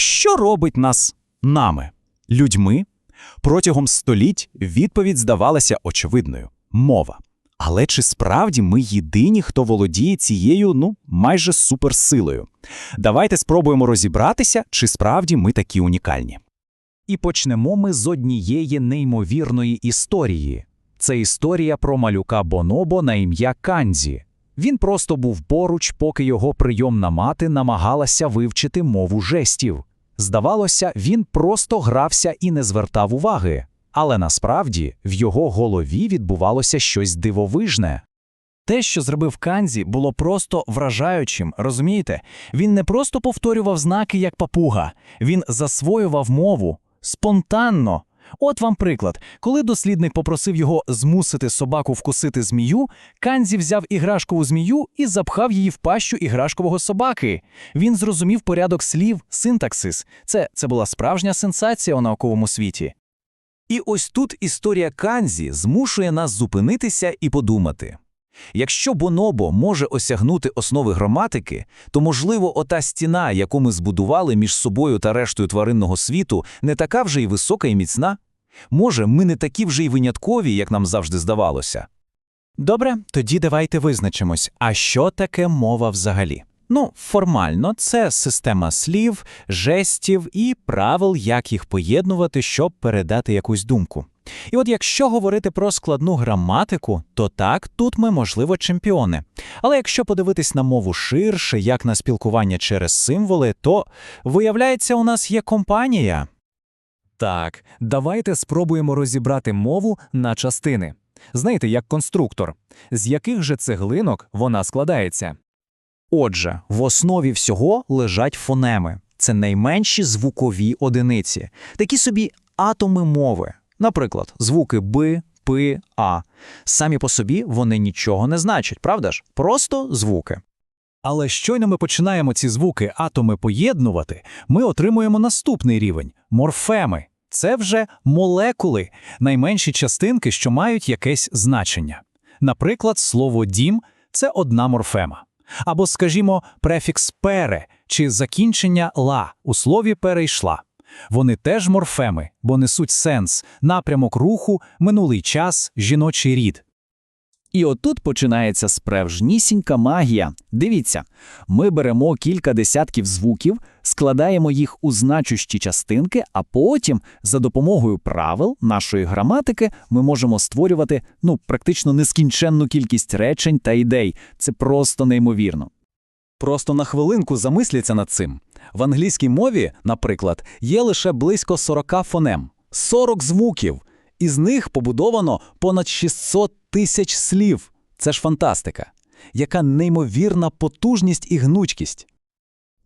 Що робить нас нами, людьми? Протягом століть відповідь здавалася очевидною мова. Але чи справді ми єдині, хто володіє цією, ну, майже суперсилою? Давайте спробуємо розібратися, чи справді ми такі унікальні. І почнемо ми з однієї неймовірної історії. Це історія про малюка Бонобо на ім'я Канзі. Він просто був поруч, поки його прийомна мати намагалася вивчити мову жестів. Здавалося, він просто грався і не звертав уваги. Але насправді в його голові відбувалося щось дивовижне. Те, що зробив Канзі, було просто вражаючим, розумієте? Він не просто повторював знаки як папуга, він засвоював мову спонтанно. От вам приклад. Коли дослідник попросив його змусити собаку вкусити змію, Канзі взяв іграшкову змію і запхав її в пащу іграшкового собаки. Він зрозумів порядок слів, синтаксис. Це, це була справжня сенсація у науковому світі. І ось тут історія Канзі змушує нас зупинитися і подумати. Якщо Бонобо може осягнути основи граматики, то, можливо, ота стіна, яку ми збудували між собою та рештою тваринного світу, не така вже й висока і міцна? Може, ми не такі вже й виняткові, як нам завжди здавалося? Добре, тоді давайте визначимось, а що таке мова взагалі? Ну, формально, це система слів, жестів і правил, як їх поєднувати, щоб передати якусь думку. І от якщо говорити про складну граматику, то так, тут ми, можливо, чемпіони. Але якщо подивитись на мову ширше, як на спілкування через символи, то виявляється, у нас є компанія. Так, давайте спробуємо розібрати мову на частини. Знаєте, як конструктор, з яких же цеглинок вона складається. Отже, в основі всього лежать фонеми. Це найменші звукові одиниці, такі собі атоми мови. Наприклад, звуки Б, П, А. Самі по собі вони нічого не значать, правда ж? Просто звуки. Але щойно ми починаємо ці звуки атоми поєднувати, ми отримуємо наступний рівень морфеми. Це вже молекули, найменші частинки, що мають якесь значення. Наприклад, слово дім це одна морфема. Або, скажімо, префікс пере чи закінчення ла у слові перейшла. Вони теж морфеми, бо несуть сенс, напрямок руху, минулий час, жіночий рід. І отут починається справжнісінька магія. Дивіться, ми беремо кілька десятків звуків, складаємо їх у значущі частинки, а потім, за допомогою правил нашої граматики, ми можемо створювати ну, практично нескінченну кількість речень та ідей. Це просто неймовірно. Просто на хвилинку замисляться над цим. В англійській мові, наприклад, є лише близько 40 фонем, 40 звуків. Із них побудовано понад 600 тисяч слів. Це ж фантастика. Яка неймовірна потужність і гнучкість.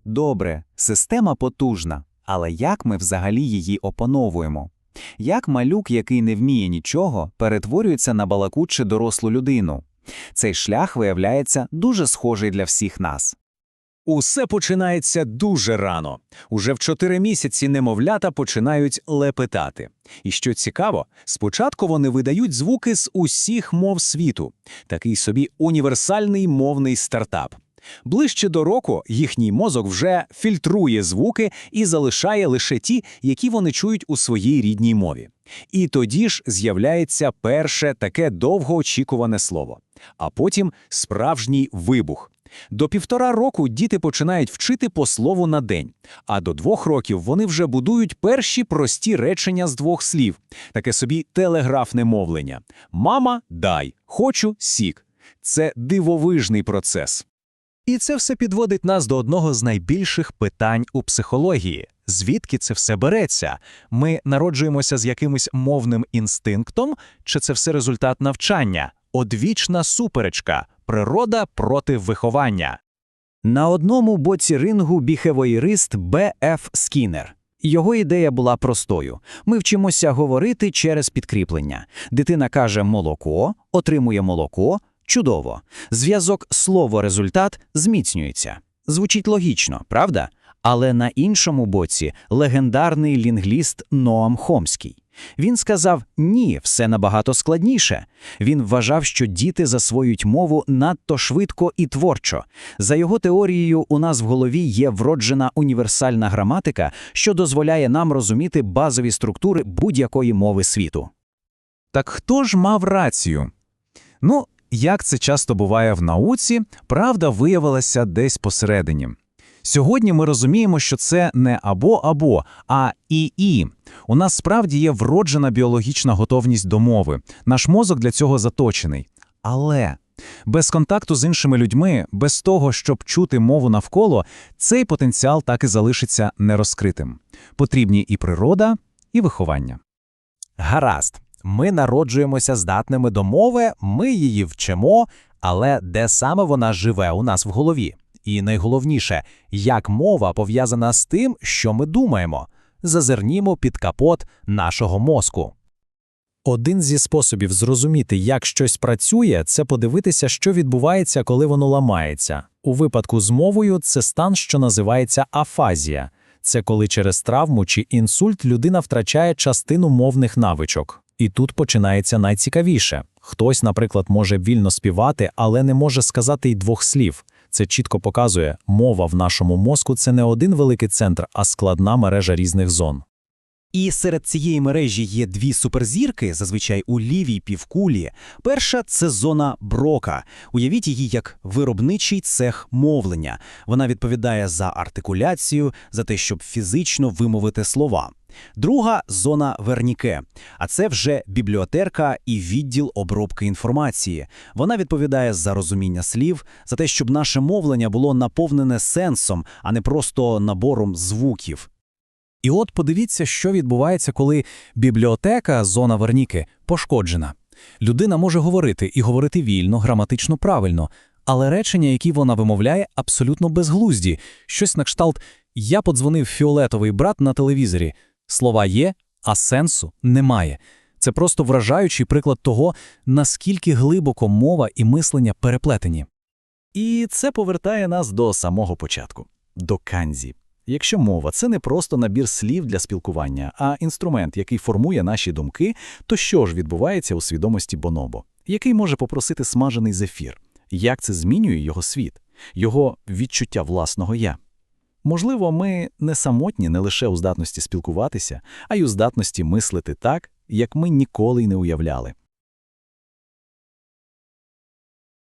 Добре, система потужна, але як ми взагалі її опановуємо? Як малюк, який не вміє нічого, перетворюється на балакучу дорослу людину? Цей шлях виявляється дуже схожий для всіх нас. Усе починається дуже рано. Уже в чотири місяці немовлята починають лепетати. І що цікаво, спочатку вони видають звуки з усіх мов світу, такий собі універсальний мовний стартап. Ближче до року їхній мозок вже фільтрує звуки і залишає лише ті, які вони чують у своїй рідній мові. І тоді ж з'являється перше таке довгоочікуване слово, а потім справжній вибух. До півтора року діти починають вчити по слову на день, а до двох років вони вже будують перші прості речення з двох слів, таке собі телеграфне мовлення: Мама, дай, хочу сік. Це дивовижний процес. І це все підводить нас до одного з найбільших питань у психології. Звідки це все береться? Ми народжуємося з якимось мовним інстинктом, чи це все результат навчання? Одвічна суперечка, природа проти виховання. На одному боці рингу біхевоїрист Б.Ф. Скіннер. Його ідея була простою: ми вчимося говорити через підкріплення. Дитина каже молоко, отримує молоко. Чудово. Зв'язок слово-результат зміцнюється. Звучить логічно, правда? Але на іншому боці легендарний лінгвіст Ноам Хомський. Він сказав ні, все набагато складніше. Він вважав, що діти засвоюють мову надто швидко і творчо. За його теорією, у нас в голові є вроджена універсальна граматика, що дозволяє нам розуміти базові структури будь-якої мови світу. Так хто ж мав рацію? Ну, як це часто буває в науці, правда виявилася десь посередині. Сьогодні ми розуміємо, що це не або-або, а і-і. У нас справді є вроджена біологічна готовність до мови. Наш мозок для цього заточений. Але без контакту з іншими людьми, без того, щоб чути мову навколо, цей потенціал так і залишиться нерозкритим. Потрібні і природа, і виховання. Гаразд, ми народжуємося здатними до мови, ми її вчимо, але де саме вона живе у нас в голові? І найголовніше, як мова пов'язана з тим, що ми думаємо. Зазирнімо під капот нашого мозку. Один зі способів зрозуміти, як щось працює, це подивитися, що відбувається, коли воно ламається. У випадку з мовою це стан, що називається афазія. Це коли через травму чи інсульт людина втрачає частину мовних навичок. І тут починається найцікавіше. Хтось, наприклад, може вільно співати, але не може сказати й двох слів. Це чітко показує, мова в нашому мозку це не один великий центр, а складна мережа різних зон. І серед цієї мережі є дві суперзірки, зазвичай у лівій півкулі. Перша це зона Брока. Уявіть її як виробничий цех мовлення. Вона відповідає за артикуляцію, за те, щоб фізично вимовити слова. Друга зона Верніке, а це вже бібліотерка і відділ обробки інформації. Вона відповідає за розуміння слів, за те, щоб наше мовлення було наповнене сенсом, а не просто набором звуків. І от подивіться, що відбувається, коли бібліотека, зона Верніки, пошкоджена. Людина може говорити і говорити вільно, граматично правильно, але речення, які вона вимовляє, абсолютно безглузді. Щось на кшталт «Я подзвонив фіолетовий брат на телевізорі». Слова є, а сенсу немає. Це просто вражаючий приклад того, наскільки глибоко мова і мислення переплетені. І це повертає нас до самого початку, до канзі. Якщо мова це не просто набір слів для спілкування, а інструмент, який формує наші думки, то що ж відбувається у свідомості Бонобо? Який може попросити смажений зефір? Як це змінює його світ, його відчуття власного я? Можливо, ми не самотні не лише у здатності спілкуватися, а й у здатності мислити так, як ми ніколи й не уявляли.